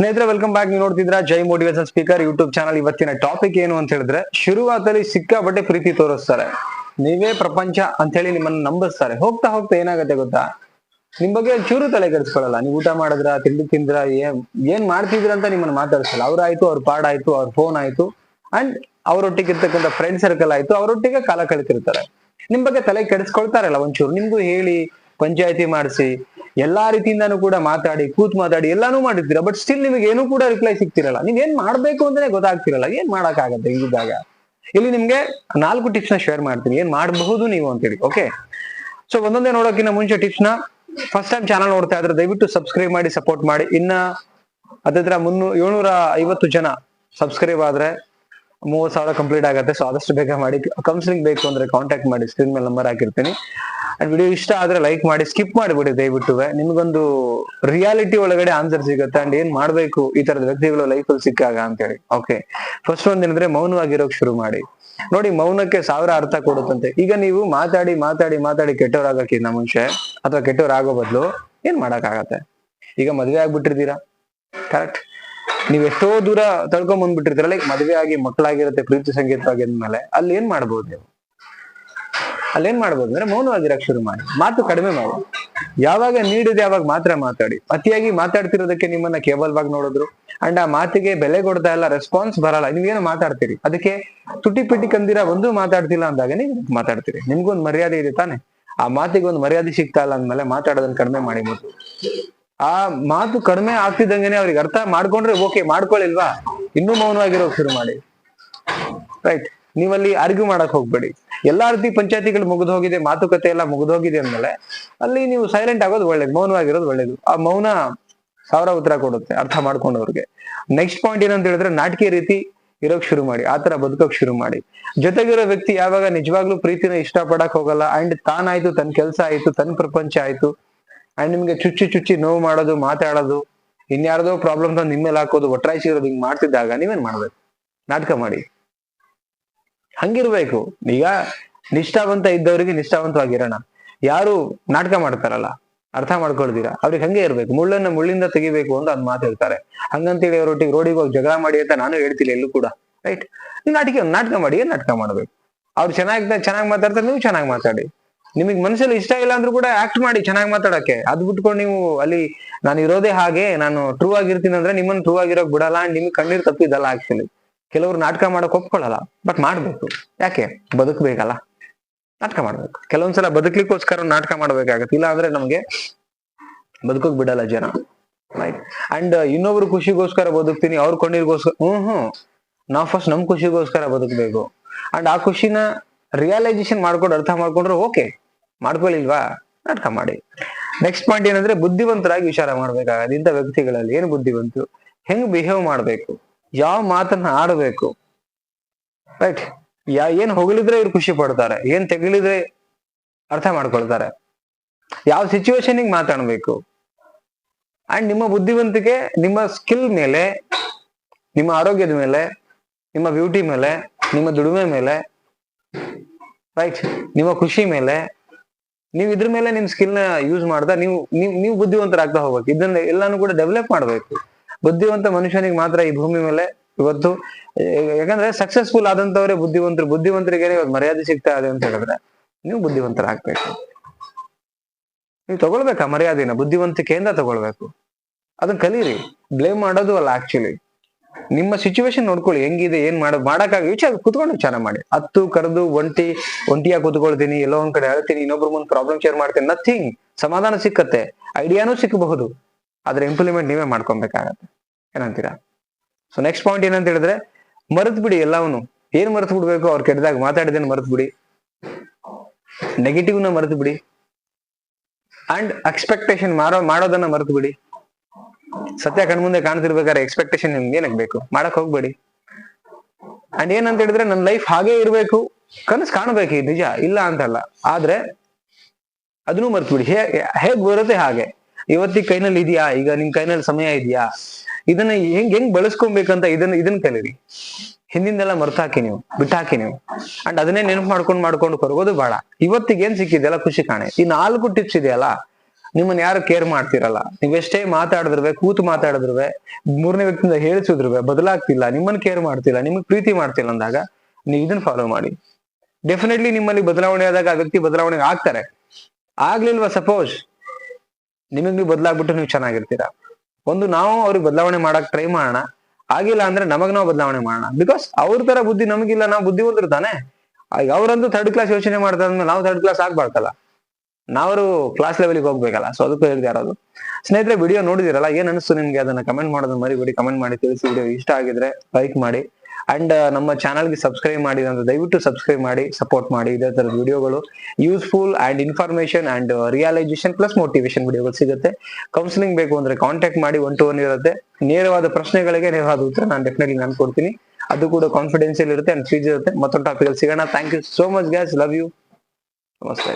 ಸ್ನೇಹಿತರೆ welcome back ನೀವು ನೋಡ್ತಿದ್ರ Jai motivation speaker YouTube channel ಇವತ್ತಿನ ಟಾಪಿಕ್ ಏನು ಅಂತ ಹೇಳಿದ್ರೆ, ಶುರುವಾತಲ್ಲಿ ಸಿಕ್ಕಾಪಟ್ಟೆ ಪ್ರೀತಿ ತೋರಿಸ್ತಾರೆ. ನೀವೇ ಪ್ರಪಂಚ ಅಂತ ಹೇಳಿ ನಿಮ್ಮನ್ನ ನಂಬಿಸ್ತಾರೆ. ಹೋಗ್ತಾ ಹೋಗ್ತಾ ಏನಾಗತ್ತೆ ಗೊತ್ತಾ? ನಿಮ್ ಬಗ್ಗೆ ಚೂರು ತಲೆ ಕೆಡಿಸ್ಕೊಳ್ಳಲ್ಲ. ನೀವು ಊಟ ಮಾಡಿದ್ರ, ತಿಂಡಿ ತಿಂದ್ರ, ಏನ್ ಏನ್ ಮಾಡ್ತಿದ್ರ ಅಂತ ನಿಮ್ಮನ್ನ ಮಾತಾಡ್ಸಲ್ಲ. ಅವ್ರಾಯ್ತು ಅವ್ರ ಪಾಡಾಯ್ತು ಅವ್ರ ಫೋನ್ ಆಯ್ತು ಅಂಡ್ ಅವರೊಟ್ಟಿಗೆ ಇರ್ತಕ್ಕಂಥ ಫ್ರೆಂಡ್ ಸರ್ಕಲ್ ಆಯ್ತು, ಅವರೊಟ್ಟಿಗೆ ಕಾಲ ಕಳಿತಿರ್ತಾರೆ ನಿಮ್ ಬಗ್ಗೆ ತಲೆ ಕೆಡಿಸ್ಕೊಳ್ತಾರಲ್ಲ ಒಂಚೂರು. ನಿಮ್ಗೂ ಹೇಳಿ, ಪಂಚಾಯತಿ ಮಾಡಿಸಿ ಎಲ್ಲಾ ರೀತಿಯಿಂದಾನು ಕೂಡ ಮಾತಾಡಿ, ಕೂತ್ ಮಾತಾಡಿ, ಎಲ್ಲಾನು ಮಾಡಿರ್ತೀರಾ. ಬಟ್ ಸ್ಟಿಲ್ ನಿಮಗೆ ಏನು ಕೂಡ ರಿಪ್ಲೈ ಸಿಗ್ತಿರಲ್ಲ. ನೀವ್ ಏನ್ ಮಾಡ್ಬೇಕು ಅಂತಾನೆ ಗೊತ್ತಾಗ್ತಿರಲ್ಲ. ಏನ್ ಮಾಡಕ್ಕಾಗತ್ತೆ ಇದ್ದಾಗ ಇಲ್ಲಿ ನಿಮ್ಗೆ ನಾಲ್ಕು ಟಿಪ್ಸ್ನ ಶೇರ್ ಮಾಡ್ತೀನಿ. ಏನ್ ಮಾಡಬಹುದು ನೀವು ಅಂತೇಳಿ ಓಕೆ ಸೊ ಒಂದೊಂದೇ ನೋಡೋಕ್ಕಿಂತ ಮುಂಚೆ ಟಿಪ್ಸ್ನ ಫಸ್ಟ್ ಟೈಮ್ ಚಾನಲ್ ನೋಡ್ತಾ ಇದ್ರೆ ದಯವಿಟ್ಟು ಸಬ್ಸ್ಕ್ರೈಬ್ ಮಾಡಿ ಸಪೋರ್ಟ್ ಮಾಡಿ. ಇನ್ನ ಅದ್ರ ಮುನ್ನೂರ ಏಳ್ನೂರ ಐವತ್ತು ಜನ ಸಬ್ಸ್ಕ್ರೈಬ್ ಆದ್ರೆ ಮೂವತ್ ಸಾವಿರ ಕಂಪ್ಲೀಟ್ ಆಗುತ್ತೆ. ಸೊ ಆದಷ್ಟು ಬೇಗ ಮಾಡಿ. ಕೌನ್ಸಿಲಿಂಗ್ ಬೇಕು ಅಂದ್ರೆ ಕಾಂಟ್ಯಾಕ್ಟ್ ಮಾಡಿ. ಸ್ಕ್ರೀನ್ ಮೇಲೆ ನಂಬರ್ ಹಾಕಿರ್ತೀನಿ. ಅಂಡ್ ವಿಡಿಯೋ ಇಷ್ಟ ಆದ್ರೆ ಲೈಕ್ ಮಾಡಿ ಸ್ಕಿಪ್ ಮಾಡಿಬಿಡಿ ದಯವಿಟ್ಟು. ನಿಮ್ಗೊಂದು ರಿಯಾಲಿಟಿ ಒಳಗಡೆ ಆನ್ಸರ್ ಸಿಗುತ್ತೆ ಅಂಡ್ ಏನ್ ಮಾಡ್ಬೇಕು ಈ ತರದ ವ್ಯಕ್ತಿಗಳು ಲೈಫ್ ಅಲ್ಲಿ ಸಿಕ್ಕಾಗ ಅಂತ ಹೇಳಿ ಓಕೆ ಫಸ್ಟ್ ಒಂದೇನಂದ್ರೆ ಮೌನವಾಗಿರೋಕ್ ಶುರು ಮಾಡಿ. ನೋಡಿ ಮೌನಕ್ಕೆ ಸಾವಿರ ಅರ್ಥ ಕೊಡುತ್ತಂತೆ. ಈಗ ನೀವು ಮಾತಾಡಿ ಮಾತಾಡಿ ಮಾತಾಡಿ ಕೆಟ್ಟವರಾಗಕ್ಕಿಂತ ಮುಂಚೆ ಅಥವಾ ಕೆಟ್ಟವರಾಗೋ ಬದಲು ಏನ್ ಮಾಡಕ್ಕಾಗತ್ತೆ? ಈಗ ಮದ್ವೆ ಆಗ್ಬಿಟ್ಟಿರ್ತೀರಾ? ಕರೆಕ್ಟ್ ನೀವ್ ಎಷ್ಟೋ ದೂರ ತಳ್ಕೊಂಡ್ ಬಂದ್ಬಿಟ್ಟಿರ್ತೀರ ಲೈಕ್ ಮದ್ವೆ ಆಗಿ ಮಕ್ಕಳಾಗಿರುತ್ತೆ, ಪ್ರೀತಿ ಸಂಗೀತವಾಗಿ ಅಂದ್ಮೇಲೆ ಅಲ್ಲಿ ಏನ್ ಮಾಡ್ಬೋದು ನೀವು? ಅಲ್ಲಿ ಏನ್ ಮಾಡ್ಬೋದು? ಅಂದ್ರೆ ಮೌನವಾಗಿರಕ್ ಶುರು ಮಾಡಿ. ಮಾತು ಕಡಿಮೆ ಮಾಡಿ. ಯಾವಾಗ ನೀಡಿದೆ ಯಾವಾಗ ಮಾತ್ರ ಮಾತಾಡಿ. ಅತಿಯಾಗಿ ಮಾತಾಡ್ತಿರೋದಕ್ಕೆ ನಿಮ್ಮನ್ನ ಕೇಬಲ್ವಾಗಿ ನೋಡಿದ್ರು. ಅಂಡ್ ಆ ಮಾತಿಗೆ ಬೆಲೆ ಕೊಡ್ತಾ ಇಲ್ಲ ರೆಸ್ಪಾನ್ಸ್ ಬರಲ್ಲ. ನೀವೇನು ಮಾತಾಡ್ತೀರಿ. ಅದಕ್ಕೆ ತುಟಿ ಪಿಟಿ ಕಂದಿರ ಒಂದು ಮಾತಾಡ್ತಿಲ್ಲ ಅಂದಾಗ ನೀವು ಮಾತಾಡ್ತೀರಿ. ನಿಮ್ಗೊಂದು ಮರ್ಯಾದೆ ಇದೆ ತಾನೆ. ಆ ಮಾತಿಗೆ ಒಂದು ಮರ್ಯಾದೆ ಸಿಗ್ತಾ ಇಲ್ಲ ಅಂದ್ಮೇಲೆ ಮಾತಾಡೋದನ್ನ ಕಡಿಮೆ ಮಾಡಿ ಮತ್ತು ಆ ಮಾತು ಕಡಿಮೆ ಆಗ್ತಿದ್ದಂಗೆನೆ ಅವ್ರಿಗೆ ಅರ್ಥ ಮಾಡ್ಕೊಂಡ್ರೆ ಓಕೆ ಮಾಡ್ಕೊಳ್ಳಿಲ್ವಾ ಇನ್ನೂ ಮೌನವಾಗಿರೋಕ್ ಶುರು ಮಾಡಿ. ರೈಟ್ ನೀವಲ್ಲಿ ಆರ್ಗ್ಯೂ ಮಾಡಕ್ ಹೋಗ್ಬೇಡಿ. ಎಲ್ಲಾ ರೀತಿ ಪಂಚಾಯತಿಗಳು ಮುಗಿದು ಹೋಗಿದೆ, ಮಾತುಕತೆ ಎಲ್ಲ ಮುಗಿದು ಹೋಗಿದೆ ಅಂದ್ಮೇಲೆ ಅಲ್ಲಿ ನೀವು ಸೈಲೆಂಟ್ ಆಗೋದು ಒಳ್ಳೇದು, ಮೌನವಾಗಿರೋದು ಒಳ್ಳೇದು. ಆ ಮೌನ ಸಾವಿರ ಉತ್ತರ ಕೊಡುತ್ತೆ, ಅರ್ಥ ಮಾಡ್ಕೊಂಡವ್ರಿಗೆ. ನೆಕ್ಸ್ಟ್ ಪಾಯಿಂಟ್ ಏನಂತ ಹೇಳಿದ್ರೆ ನಾಟಕೀಯ ರೀತಿ ಇರೋಕ್ ಶುರು ಮಾಡಿ ಆತರ ಬದುಕೋಕ್ ಶುರು ಮಾಡಿ. ಜೊತೆಗಿರೋ ವ್ಯಕ್ತಿ ಯಾವಾಗ ನಿಜವಾಗ್ಲೂ ಪ್ರೀತಿನ ಇಷ್ಟ ಪಡಕ್ ಹೋಗಲ್ಲ ಅಂಡ್ ತಾನಾಯ್ತು ತನ್ನ ಕೆಲಸ ಆಯ್ತು ತನ್ನ ಪ್ರಪಂಚ ಆಯ್ತು ಅಂಡ್ ನಿಮ್ಗೆ ಚುಚ್ಚಿ ಚುಚ್ಚಿ ನೋವು ಮಾಡೋದು, ಮಾತಾಡೋದು, ಇನ್ಯಾರದೋ ಪ್ರಾಬ್ಲಮ್ ನಿಮ್ಮ ಮೇಲೆ ಹಾಕೋದು ಒಟ್ಟಾಯಿಸಿರೋದು ಹಿಂಗ್ ಮಾಡ್ತಿದ್ದಾಗ ನೀವೇನ್ ಮಾಡ್ಬೇಕು? ನಾಟಕ ಮಾಡಿ. ಹಂಗಿರ್ಬೇಕು. ಈಗ ನಿಷ್ಠಾವಂತ ಇದ್ದವರಿಗೆ ನಿಷ್ಠಾವಂತವಾಗಿರೋಣ. ಯಾರು ನಾಟಕ ಮಾಡ್ತಾರಲ್ಲ, ಅರ್ಥ ಮಾಡ್ಕೊಳ್ತೀರಾ? ಅವ್ರಿಗೆ ಹಂಗೆ ಇರ್ಬೇಕು. ಮುಳ್ಳನ್ನ ಮುಳ್ಳಿಂದ ತೆಗಿಬೇಕು ಅಂತ ಅದ್ ಮಾತು ಹೇಳ್ತಾರೆ. ಹಂಗಂತೇಳಿ ಅವರೊಟ್ಟಿಗೆ ರೋಡಿಗೆ ಹೋಗಿ ಜಗಳ ಮಾಡಿ ಅಂತ ನಾನು ಹೇಳ್ತಿಲ್ಲ ಎಲ್ಲೂ ಕೂಡ. ರೈಟ್ ನಾಟಕ ನಾಟಕ ಮಾಡಿ ನಾಟಕ ಮಾಡ್ಬೇಕು? ಅವ್ರು ಚೆನ್ನಾಗಿ ಚೆನ್ನಾಗಿ ಮಾತಾಡ್ತಾರೆ, ನೀವು ಚೆನ್ನಾಗಿ ಮಾತಾಡಿ. ನಿಮಗೆ ಮನಸ್ಸಲ್ಲಿ ಇಷ್ಟ ಇಲ್ಲ ಅಂದ್ರೂ ಕೂಡ ಆಕ್ಟ್ ಮಾಡಿ ಚೆನ್ನಾಗಿ ಮಾತಾಡಕ್ಕೆ. ಅದ್ ಬಿಟ್ಕೊಂಡು ನೀವು ಅಲ್ಲಿ ನಾನು ಇರೋದೇ ಹಾಗೆ, ನಾನು ಟ್ರೂ ಆಗಿರ್ತೀನಿ ಅಂದ್ರೆ ನಿಮ್ಮನ್ನ ಟ್ರೂ ಆಗಿರೋಕ್ ಬಿಡಲ್ಲ, ನಿಮ್ಗೆ ಕಣ್ಣೀರ್ ತಪ್ಪಿದಲ್ಲ ಆಕ್ಚುಲಿ ಕೆಲವರು ನಾಟಕ ಮಾಡಕ್ ಒಪ್ಕೊಳ್ಳಲ್ಲ ಬಟ್ ಮಾಡ್ಬೇಕು. ಯಾಕೆ? ಬದುಕ್ಬೇಕಲ್ಲ. ನಾಟಕ ಮಾಡ್ಬೇಕು. ಕೆಲವೊಂದ್ಸಲ ಬದುಕ್ಲಿಕ್ಕೋಸ್ಕರ ನಾಟಕ ಮಾಡ್ಬೇಕಾಗತ್ತೆ. ಇಲ್ಲ ಅಂದ್ರೆ ನಮ್ಗೆ ಬದುಕೋಕ್ ಬಿಡಲ್ಲ ಜನ. ರೈಟ್ ಅಂಡ್ ಇನ್ನೊಬ್ರು ಖುಷಿಗೋಸ್ಕರ ಬದುಕ್ತೀನಿ, ಅವ್ರ ಕೊಂಡಿರ್ಗೋಸ್ಕರ ಹ್ಮ್ ಹ್ಮ್. ನಾವ್ ಫಸ್ಟ್ ನಮ್ ಖುಷಿಗೋಸ್ಕರ ಬದುಕ್ಬೇಕು. ಅಂಡ್ ಆ ಖುಷಿನ ರಿಯಲೈಸೇಷನ್ ಮಾಡ್ಕೊಂಡು ಅರ್ಥ ಮಾಡ್ಕೊಂಡ್ರೆ ಓಕೆ ಮಾಡ್ಕೊಳ್ಳಿಲ್ವಾ? ನಾಟಕ ಮಾಡಿ. ನೆಕ್ಸ್ಟ್ ಪಾಯಿಂಟ್ ಏನಂದ್ರೆ ಬುದ್ಧಿವಂತರಾಗಿ ವಿಚಾರ ಮಾಡ್ಬೇಕಾಗತ್ತೆ ಇಂಥ ವ್ಯಕ್ತಿಗಳಲ್ಲಿ. ಏನು ಬುದ್ಧಿವಂತರು? ಹೆಂಗ್ ಬಿಹೇವ್ ಮಾಡ್ಬೇಕು? ಯಾವ ಮಾತನ್ನ ಆಡಬೇಕು? ರೈಟ್ ಯಾ, ಏನ್ ಹೊಗಳಿದ್ರೆ ಇವ್ರು ಖುಷಿ ಪಡ್ತಾರೆ? ಏನ್ ತೆಗಳಿದ್ರೆ ಅರ್ಥ ಮಾಡ್ಕೊಳ್ತಾರೆ? ಯಾವ ಸಿಚುವೇಶನ್ ಮಾತಾಡ್ಬೇಕು? ಅಂಡ್ ನಿಮ್ಮ ಬುದ್ಧಿವಂತಿಕೆ, ನಿಮ್ಮ ಸ್ಕಿಲ್ ಮೇಲೆ, ನಿಮ್ಮ ಆರೋಗ್ಯದ ಮೇಲೆ, ನಿಮ್ಮ ಬ್ಯೂಟಿ ಮೇಲೆ, ನಿಮ್ಮ ದುಡಿಮೆ ಮೇಲೆ ರೈಟ್ ನಿಮ್ಮ ಖುಷಿ ಮೇಲೆ, ನೀವು ಇದ್ರ ಮೇಲೆ ಸ್ಕಿಲ್ನ ಯೂಸ್ ನೀವು ನೀವು ನೀವು ಬುದ್ಧಿವಂತರಾಗ್ತಾ ಹೋಗ್ಬೇಕು. ಇದನ್ನ ಎಲ್ಲಾನು ಕೂಡ ಡೆವಲಪ್ ಮಾಡ್ಬೇಕು. ಬುದ್ಧಿವಂತ ಮನುಷ್ಯನಿಗೆ ಮಾತ್ರ ಈ ಭೂಮಿ ಮೇಲೆ ಇವತ್ತು, ಯಾಕಂದ್ರೆ ಸಕ್ಸಸ್ಫುಲ್ ಆದಂತವರೇ ಬುದ್ಧಿವಂತರು ಬುದ್ಧಿವಂತರಿಗೆ ಇವತ್ತು ಮರ್ಯಾದೆ ಸಿಗ್ತಾ ಇದೆ ಅಂತ ಹೇಳಿದ್ರೆ ನೀವು ಬುದ್ಧಿವಂತರಾಗ್ಬೇಕು. ನೀವು ತಗೊಳ್ಬೇಕಾ ಮರ್ಯಾದೆನ? ಬುದ್ಧಿವಂತಿಕೆಯಿಂದ ತಗೊಳ್ಬೇಕು. ಅದನ್ನ ಕಲೀರಿ. ಬ್ಲೇಮ್ ಮಾಡೋದು ಅಲ್ಲ ಆಕ್ಚುಲಿ ನಿಮ್ಮ ಸಿಚುವೇಶನ್ ನೋಡ್ಕೊಳ್ಳಿ, ಹೆಂಗಿದೆ, ಏನ್ ಮಾಡ, ಮಾಡಕ್ಕಾಗ ವಿಚಾರ, ಕುತ್ಕೊಂಡು ವಿಚಾರ ಮಾಡಿ. ಹತ್ತು, ಕರೆದು, ಒಂಟಿ, ಒಂಟಿಯಾಗಿ ಕುತ್ಕೊಳ್ತೀನಿ, ಎಲ್ಲೋ ಒಂದ್ ಕಡೆ ಹೇಳ್ತೀನಿ ಇನ್ನೊಬ್ರ ಮುಂದೆ ಪ್ರಾಬ್ಲಮ್ ಶೇರ್ ಮಾಡ್ತೀನಿ ನಥಿಂಗ್ ಸಮಾಧಾನ ಸಿಕ್ಕತ್ತೆ. ಐಡಿಯಾನೂ ಸಿಕ್ಕಬಹುದು ಆದ್ರೆ ಇಂಪ್ಲಿಮೆಂಟ್ ನೀವೇ ಮಾಡ್ಕೊಬೇಕಾಗತ್ತೆ ಏನಂತೀರಾ? ಸೊ ನೆಕ್ಸ್ಟ್ ಪಾಯಿಂಟ್ ಏನಂತ ಹೇಳಿದ್ರೆ ಮರೆತು ಬಿಡಿ ಎಲ್ಲವನು ಏನ್ ಮರೆತು ಬಿಡ್ಬೇಕು ಅವ್ರು ಕೆಟ್ಟದಾಗ ಮಾತಾಡಿದೇನು ಮರೆತು ಬಿಡಿ ನೆಗೆಟಿವ್ನ ಮರೆತು ಬಿಡಿ ಅಂಡ್ ಎಕ್ಸ್ಪೆಕ್ಟೇಷನ್ ಮಾಡೋ ಮಾಡೋದನ್ನ ಮರೆತು ಬಿಡಿ ಸತ್ಯ ಕಣ್ಮುಂದೆ ಕಾಣ್ತಿರ್ಬೇಕಾದ್ರೆ ಎಕ್ಸ್ಪೆಕ್ಟೇಷನ್ ನಿಮ್ಗೆ ಏನಕ್ಕೆ ಬೇಕು? ಮಾಡಕ್ ಹೋಗ್ಬೇಡಿ. ಅಂಡ್ ಏನಂತ ಹೇಳಿದ್ರೆ ನನ್ನ ಲೈಫ್ ಹಾಗೆ ಇರಬೇಕು. ಕನಸು ಕಾಣಬೇಕು ನಿಜ, ಇಲ್ಲ ಅಂತಲ್ಲ. ಆದ್ರೆ, ಅದನ್ನು ಮರ್ತು ಬಿಡಿ ಹೇಗ್ ಬರುತ್ತೆ ಹಾಗೆ? ಇವತ್ತಿಗೆ ಕೈನಲ್ಲಿ ಇದೆಯಾ? ಈಗ ನಿಮ್ ಕೈನಲ್ಲಿ ಸಮಯ ಇದೆಯಾ? ಇದನ್ನ ಹೆಂಗ್ ಹೆಂಗ್ ಬಳಸ್ಕೊಬೇಕಂತ ಇದನ್ನ ಇದನ್ನ ಕಲೀರಿ. ಹಿಂದಿಂದೆಲ್ಲ ಮರ್ತಾಕಿ ನೀವು, ಬಿಟ್ಟಾಕಿ ನೀವು. ಅಂಡ್ ಅದನ್ನೇ ನೆನಪು ಮಾಡ್ಕೊಂಡು ಮಾಡ್ಕೊಂಡು ಕೊರಗೋದು ಬೇಡ. ಇವತ್ತಿಗೆ ಏನ್ ಸಿಕ್ಕಿದೆಯಲ್ಲ ಖುಷಿ ಕಾಣೆ. ಈ ನಾಲ್ಕು ಟಿಪ್ಸ್ ಇದೆಯಲ್ಲ, ನಿಮ್ಮನ್ನ ಯಾರು ಕೇರ್ ಮಾಡ್ತಿರಲ್ಲ? ನೀವೆಷ್ಟೇ ಮಾತಾಡಿದ್ರುವೆ, ಕೂತು ಮಾತಾಡಿದ್ರುವೆ, ಮೂರನೇ ವ್ಯಕ್ತಿಯಿಂದ ಹೇಳಿಸಿದ್ರುವೆ, ಬದಲಾಗ್ತಿಲ್ಲ, ನಿಮ್ಮನ್ನ ಕೇರ್ ಮಾಡ್ತಿಲ್ಲ, ನಿಮಗೆ ಪ್ರೀತಿ ಮಾಡ್ತಿಲ್ಲ ಅಂದಾಗ ನೀವು ಇದನ್ನ ಫಾಲೋ ಮಾಡಿ. ಡೆಫಿನೆಟ್ಲಿ ನಿಮ್ಮಲ್ಲಿ ಬದಲಾವಣೆ ಆದಾಗ ಆ ವ್ಯಕ್ತಿ ಬದಲಾವಣೆ ಆಗ್ತಾರೆ. ಆಗ್ಲಿಲ್ವಾ ಸಪೋಸ್ ನಿಮಗ್ ನೀವು ಬದಲಾಗ್ಬಿಟ್ಟು ನೀವು ಚೆನ್ನಾಗಿರ್ತೀರಾ? ಒಂದು ನಾವು ಅವ್ರಿಗೆ ಬದಲಾವಣೆ ಮಾಡಕ್ ಟ್ರೈ ಮಾಡೋಣ. ಆಗಿಲ್ಲ ಅಂದ್ರೆ ನಮಗ್ ನಾವು ಬದಲಾವಣೆ ಮಾಡೋಣ. ಬಿಕಾಸ್ ಅವ್ರ ತರ ಬುದ್ಧಿ ನಮಗಿಲ್ಲ, ನಾವು ಬುದ್ಧಿವಂತರು ತಾನೆ? ಈಗ ಅವ್ರಂತೂ ಥರ್ಡ್ ಕ್ಲಾಸ್ ಯೋಚನೆ ಮಾಡ್ತಾ ಅಂದ್ರೆ ನಾವು ಥರ್ಡ್ ಕ್ಲಾಸ್ ಆಗ್ಬಾರ್ದಲ್ಲ. ನಾವರು ಕ್ಲಾಸ್ ಲೆವೆಲ್ಗೆ ಹೋಗ್ಬೇಕಲ್ಲ ಸೊ ಅದಕ್ಕೂ ಹೇಳ್ದೆ ಯಾರಾದ್ರು. ಸ್ನೇಹಿತರೆ ವಿಡಿಯೋ ನೋಡಿದಿರಲ್ಲ? ಏನ್ ಅನಿಸ್ತು ನಿಮ್ಗೆ? ಅದನ್ನ ಕಮೆಂಟ್ ಮಾಡೋದನ್ನ ಮರಿಬೇಡಿ ಕಮೆಂಟ್ ಮಾಡಿ, ತಿಳಿಸಿ. ವಿಡಿಯೋ ಇಷ್ಟ ಆಗಿದ್ರೆ ಲೈಕ್ ಮಾಡಿ. ಅಂಡ್ ನಮ್ಮ ಚಾನಲ್ಗೆ ಸಬ್ಸ್ಕ್ರೈಬ್ ಮಾಡಿ ಅಂದ್ರೆ ದಯವಿಟ್ಟು ಸಬ್ಸ್ಕ್ರೈಬ್ ಮಾಡಿ ಸಪೋರ್ಟ್ ಮಾಡಿ, ಇದೇ ತರದ ವಿಡಿಯೋಗಳು useful and information and realisation plus motivation ವಿಡಿಯೋಗಳು ಸಿಗುತ್ತೆ. ಕೌನ್ಸಿಲಿಂಗ್ ಬೇಕು ಅಂದ್ರೆ ಕಾಂಟ್ಯಾಕ್ಟ್ ಮಾಡಿ ಒನ್ ಟು ಒನ್ ಇರುತ್ತೆ. ನೇರವಾದ ಪ್ರಶ್ನೆಗಳಿಗೆ ನೇರವಾದ ಉತ್ತರ ನಾನು ಡೆಫಿನೆಟ್ಲಿ ನಾನು ಕೊಡ್ತೀನಿ. ಅದು ಕೂಡ ಕಾನ್ಫಿಡೆನ್ಸಿಯಲ್ ಇರುತ್ತೆ ಅಂಡ್ ಫೀಸ್ ಇರುತ್ತೆ. ಮತ್ತೊಂದು ಟಾಪಿಕ್ ಸಿಗೋಣ. Thank you so much guys love you ನಮಸ್ತೆ